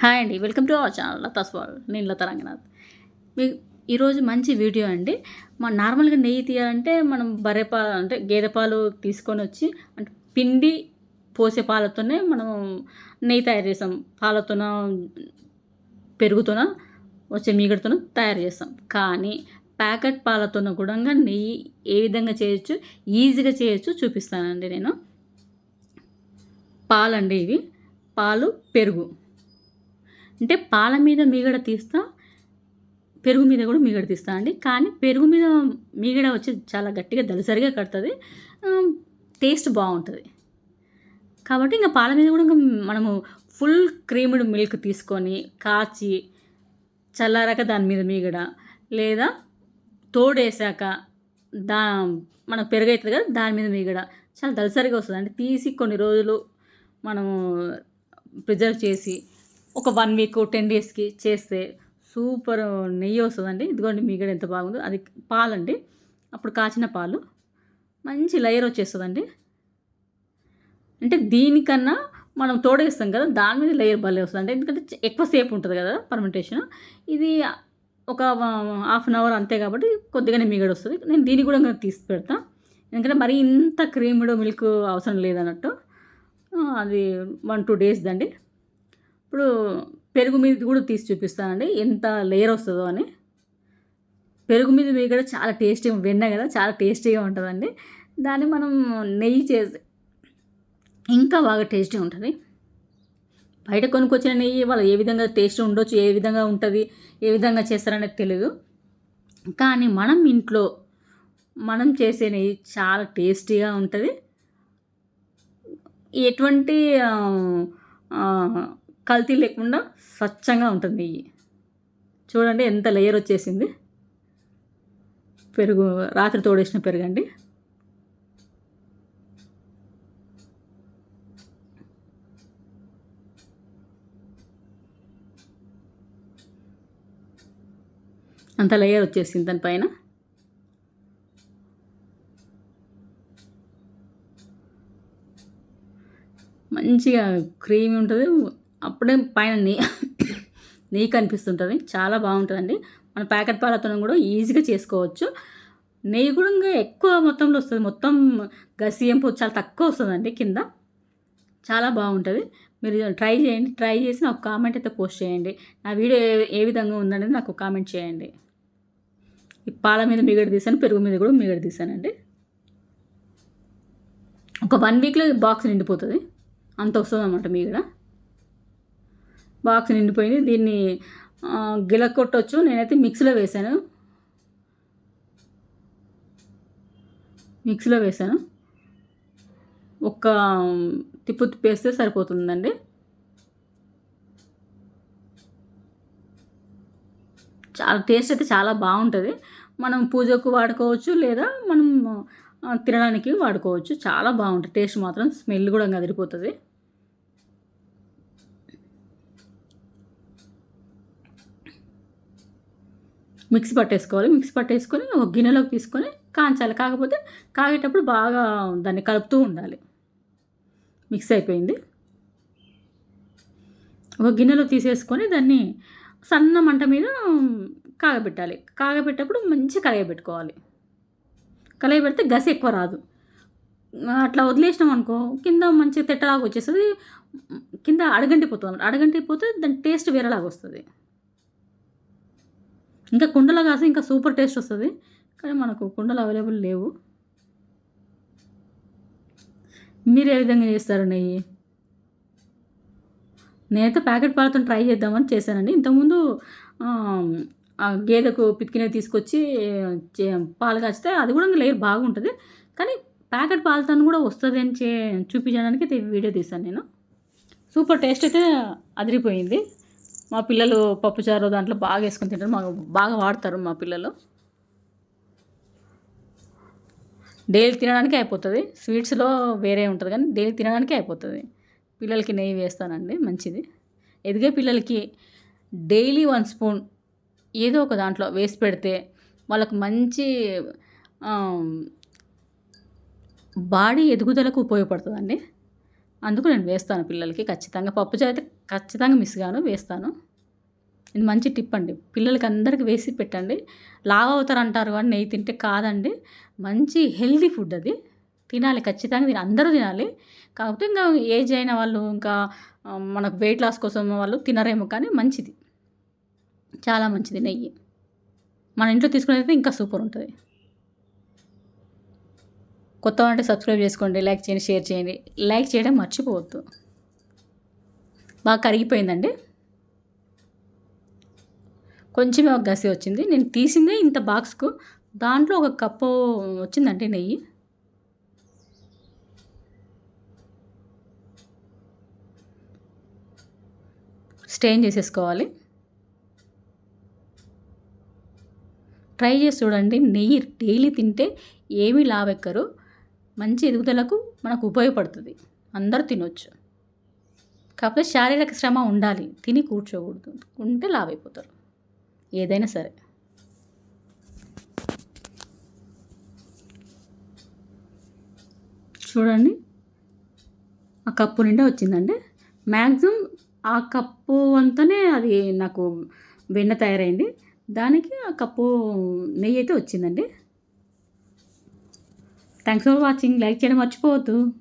Hi అండి welcome to our channel Latha's world నేను లతా రంగనాథ్. మీ ఈరోజు మంచి వీడియో అండి. మన నార్మల్గా నెయ్యి తీయాలంటే మనం బర్రె పాలు అంటే గేదె పాలు తీసుకొని వచ్చి అంటే పిండి పోసే పాలతోనే మనం నెయ్యి తయారు చేస్తాం. పాలతోన పెరుగుతోన వచ్చే మీగడతోన తయారు చేస్తాం. కానీ ప్యాకెట్ పాలతోన కూడా నెయ్యి ఏ విధంగా చేయొచ్చు ఈజీగా చేయొచ్చు చూపిస్తానండి నేను. పాలండి ఇవి. పాలు పెరుగు. అంటే పాల మీద మీగడ తీస్తా పెరుగు మీద కూడా మీగడ తీస్తా అండి. కానీ పెరుగు మీద మీగడ వచ్చి చాలా గట్టిగా దలసరిగా కడుతుంది. టేస్ట్ బాగుంటుంది. కాబట్టి ఇంకా పాల మీద కూడా ఇంకా మనము ఫుల్ క్రీమ్డ్ మిల్క్ తీసుకొని కాచి చల్లారాక దాని మీద మీగడ లేదా తోడేసాక దా మన పెరుగు కదా దాని మీద మీగడ చాలా దలసరిగా వస్తుంది. అంటే తీసి కొన్ని రోజులు మనము ప్రిజర్వ్ చేసి ఒక వన్ వీక్ టెన్ డేస్కి చేస్తే సూపర్ నెయ్యి వస్తుందండి. ఇదిగోండి మీగడ ఎంత బాగుందో. అది పాలండి. అప్పుడు కాచిన పాలు. మంచి లేయర్ వచ్చేస్తుందండి. అంటే దీనికన్నా మనం తోడేస్తాం కదా దాని మీద లేయర్ భలే వస్తుంది అంటే ఎందుకంటే ఎక్కువ సేపు ఉంటుంది కదా పర్మెంటేషన్ ఇది ఒక హాఫ్ అన్ అవర్ అంతే కాబట్టి కొద్దిగానే మీగడ వస్తుంది. నేను దీన్ని కూడా ఇంకా తీసి పెడతా. ఎందుకంటే మరి ఇంత క్రీమ్డ్ మిల్క్ అవసరం లేదన్నట్టు. అది వన్ టూ డేస్ దండి. ఇప్పుడు పెరుగు మీద కూడా తీసి చూపిస్తానండి. ఎంత లేయర్ వస్తుందో అని. పెరుగు మీద మీద కూడా చాలా టేస్టీగా వెన్న కదా చాలా టేస్టీగా ఉంటుందండి. దాన్ని మనం నెయ్యి చేసి ఇంకా బాగా టేస్టీ ఉంటుంది. బయట కొనుక్కొచ్చిన నెయ్యి వాళ్ళు ఏ విధంగా టేస్ట్ ఉండొచ్చు ఏ విధంగా ఉంటుంది ఏ విధంగా చేస్తారనేది తెలియదు కానీ మనం ఇంట్లో మనం చేసే నెయ్యి చాలా టేస్టీగా ఉంటుంది. ఎటువంటి కల్తీ లేకుండా స్వచ్ఛంగా ఉంటుంది నెయ్యి చూడండి ఎంత లేయర్ వచ్చేసింది. పెరుగు రాత్రి తోడేసిన పెరుగండి అంత లేయర్ వచ్చేసింది దానిపైన. మంచిగా క్రీమ్ ఉంటుంది. అప్పుడే పైన నెయ్యి నెయ్యి కనిపిస్తుంటుంది చాలా బాగుంటుందండి. మన ప్యాకెట్ పాలతో కూడా ఈజీగా చేసుకోవచ్చు. నెయ్యి కూడా ఇంకా ఎక్కువ మొత్తంలో వస్తుంది. మొత్తం గసియంపు చాలా తక్కువ వస్తుందండి కింద. చాలా బాగుంటుంది. మీరు ట్రై చేయండి. ట్రై చేసి నాకు కామెంట్ అయితే పోస్ట్ చేయండి. నా వీడియో ఏ విధంగా ఉందనేది నాకు కామెంట్ చేయండి. ఈ పాల మీద మిగడ తీసాను. పెరుగు మీద కూడా మిగడ తీసానండి. ఒక వన్ వీక్లో బాక్స్ నిండిపోతుంది. అంత వస్తుంది అన్నమాట మీగడ. బాక్స్ నిండిపోయింది. దీన్ని గిలకొట్టవచ్చు నేనైతే మిక్సీలో వేశాను. మిక్సీలో వేశాను. ఒక్క తిప్పు తిప్పేస్తే సరిపోతుందండి. చాలా టేస్ట్ అయితే చాలా బాగుంటుంది. మనం పూజకు వాడుకోవచ్చు లేదా మనం తినడానికి వాడుకోవచ్చు. చాలా బాగుంటుంది. టేస్ట్ మాత్రం స్మెల్ కూడా అదిరిపోతుంది మిక్సీ పట్టేసుకోవాలి. మిక్సీ పట్టేసుకొని ఒక గిన్నెలోకి తీసుకొని కాంచాలి. కాకపోతే కాగేటప్పుడు బాగా దాన్ని కలుపుతూ ఉండాలి. మిక్స్ అయిపోయింది. ఒక గిన్నెలో తీసేసుకొని దాన్ని సన్న మంట మీద కాగబెట్టాలి. కాగబెట్టేటప్పుడు మంచి కలగబెట్టుకోవాలి కలగబెడితే గసి ఎక్కువ రాదు. అట్లా వదిలేసినాం అనుకో కింద మంచిగా తెట్టలాగా వచ్చేస్తుంది. కింద అడగంటిపోతుంది. అడగంటిపోతే దాని టేస్ట్ వేరేలాగా వస్తుంది. ఇంకా కుండలో కాసి ఇంకా సూపర్ టేస్ట్ వస్తుంది. కానీ మనకు కుండలు అవైలబుల్ లేవు. మీరు ఏ విధంగా చేస్తారు నెయ్యి? నేనైతే ప్యాకెట్ పాలతో ట్రై చేద్దామని చేశానండి. ఇంతకుముందు గేదెకు పితికినవి తీసుకొచ్చి పాలు కాచితే అది కూడా లేయర్ బాగుంటుంది. కానీ ప్యాకెట్ పాలతో కూడా వస్తుంది అని చే చూపించడానికి వీడియో తీశాను నేను. సూపర్ టేస్ట్ అయితే అదిరిపోయింది. మా పిల్లలు పప్పుచారు దాంట్లో బాగా వేసుకొని తింటారు. మాకు బాగా వాడతారు మా పిల్లలు. డైలీ తినడానికి అయిపోతుంది. స్వీట్స్లో వేరే ఉంటుంది కానీ డైలీ తినడానికి అయిపోతుంది. పిల్లలకి నెయ్యి వేస్తానండి మంచిది. ఎదిగే పిల్లలకి డైలీ వన్ స్పూన్ ఏదో ఒక దాంట్లో వేసి పెడితే వాళ్ళకు మంచి బాడీ ఎదుగుదలకు ఉపయోగపడుతుందండి. అందుకు నేను వేస్తాను పిల్లలకి ఖచ్చితంగా. పప్పుచారు అయితే ఖచ్చితంగా మిస్ గాను వేస్తాను. ఇది మంచి టిప్ అండి. పిల్లలకి అందరికి వేసి పెట్టండి. లావ్ అవుతారు అంటారు కానీ నెయ్యి తింటే కాదండి. మంచి హెల్దీ ఫుడ్ అది. తినాలి ఖచ్చితంగా తినాలి. అందరూ తినాలి. కాకపోతే ఇంకా ఏజ్ అయిన వాళ్ళు ఇంకా మనకు వెయిట్ లాస్ కోసం వాళ్ళు తినరేమో కానీ మంచిది. చాలా మంచిది నెయ్యి. మన ఇంట్లో తీసుకునేది ఇంకా సూపర్ ఉంటుంది. కొత్త అంటే సబ్స్క్రైబ్ చేసుకోండి లైక్ చేయండి షేర్ చేయండి. లైక్ చేయడం మర్చిపోవద్దు. బాగా కరిగిపోయిందండి. కొంచెమే ఒక గసి వచ్చింది. నేను తీసిందే ఇంత బాక్స్కు. దాంట్లో ఒక కప్పు వచ్చిందండి నెయ్యి. స్టెయిన్ చేసేసుకోవాలి. ట్రై చేసి చూడండి. నెయ్యి డైలీ తింటే ఏమీ లావెక్కరు మంచి ఎదుగుదలకు మనకు ఉపయోగపడుతుంది. అందరూ తినొచ్చు. కాకపోతే శారీరక శ్రమ ఉండాలి. తిని కూర్చోకూడదు. ఉంటే లావైపోతారు. ఏదైనా సరే. చూడండి. ఆ కప్పు నిండా వచ్చిందండి. మ్యాక్సిమం ఆ కప్పు అంతానే అది నాకు వెన్న తయారైంది. దానికి ఆ కప్పు నెయ్యి అయితే వచ్చిందండి. థ్యాంక్స్ ఫర్ వాచింగ్ లైక్ చేయడం మర్చిపోవద్దు.